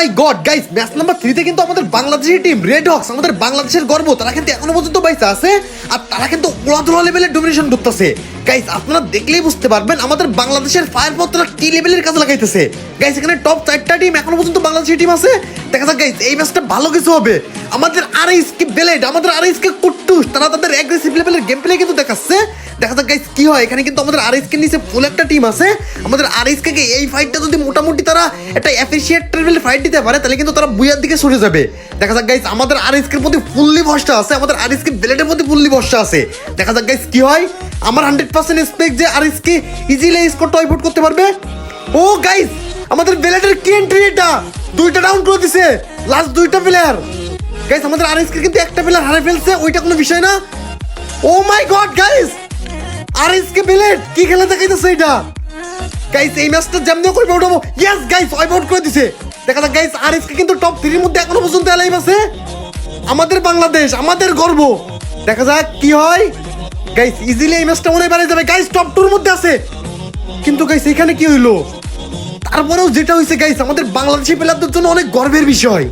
My god guys match number থ্রিতে কিন্তু আমাদের বাংলাদেশের টিম রেড হক্স আমাদের বাংলাদেশের গর্ব। তারা কিন্তু এখনও পর্যন্ত বাইসে আছে আর তারা কিন্তু ওড়াধুরা লেভেলের ডোমিনেশন করতেছে। গাইস আপনারা দেখলেই বুঝতে পারবেন আমাদের বাংলাদেশের ফায়ার তারা কি লেভেলের কাজে লাগাইতেছে। গাইস এখানে টপ চারটা টিম এখনও পর্যন্ত বাংলাদেশের টিম আছে। দেখা যাক গাইস এই ম্যাচটা ভালো কিছু হবে। আমাদের আর কে বেলেড আমাদের আর কে কুট্টুস তারা তাদের অ্যাগ্রেসিভ লেভেলের গেম প্লে কিন্তু দেখাচ্ছে। দেখা যাক গাইস কি হয়। এখানে কিন্তু আমাদের আর কে নিচে ফুল একটা টিম আছে। আমাদের আর কে এই ফাইটটা যদি মোটামুটি তারা একটা অ্যাফিসিয়েট লেভেলের ফাইট দিতে পারে, তাহলে কিন্তু তারা বুয়ার দিকে সরে যাবে। দেখা যাক গাইস আমাদের আর এর প্রতি ফুললি ভরসা আছে, আমাদের আর কে ব্লেডের প্রতি ফুললি ভরসা আছে। দেখা যাক গাইস কি হয়। আমার হান্ড্রেড পার্সেন্ট এক্সপেক্ট যে আর কে ইজিলি স্কোরটা আউট করতে পারবে। ও গাইস আমাদের ব্লেডের কি এন্ট্রি এটা। দুইটা ডাউন করে দিছে। লাস্ট দুইটা প্লেয়ার গাইস আমাদের আর কিন্তু একটা প্লেয়ার হারিয়ে ফেলছে, ওইটা কোনো বিষয় না। Oh my god guys R SK বেলেট কি খেলা দেখাইতেছে এটা? গাইস এই ম্যাচটা যেমন করে উঠাবো। ইয়েস গাইস ওয়াইপ আউট করে দিছে। দেখা যাক গাইস আর এসকে কিন্তু টপ থ্রির মধ্যে এখনও পর্যন্ত এলাইভ আছে। আমাদের বাংলাদেশ, আমাদের গর্ব। দেখা যাক কি হয়। গাইস ইজিলি এই ম্যাচটা মনে পারে যাবে। গাইস টপ টুর মধ্যে আছে। কিন্তু গাইস এখানে কি হইল? তারপরেও যেটা হয়েছে গাইস আমাদের বাংলাদেশি প্লেয়ারদের জন্য অনেক গর্বের বিষয়।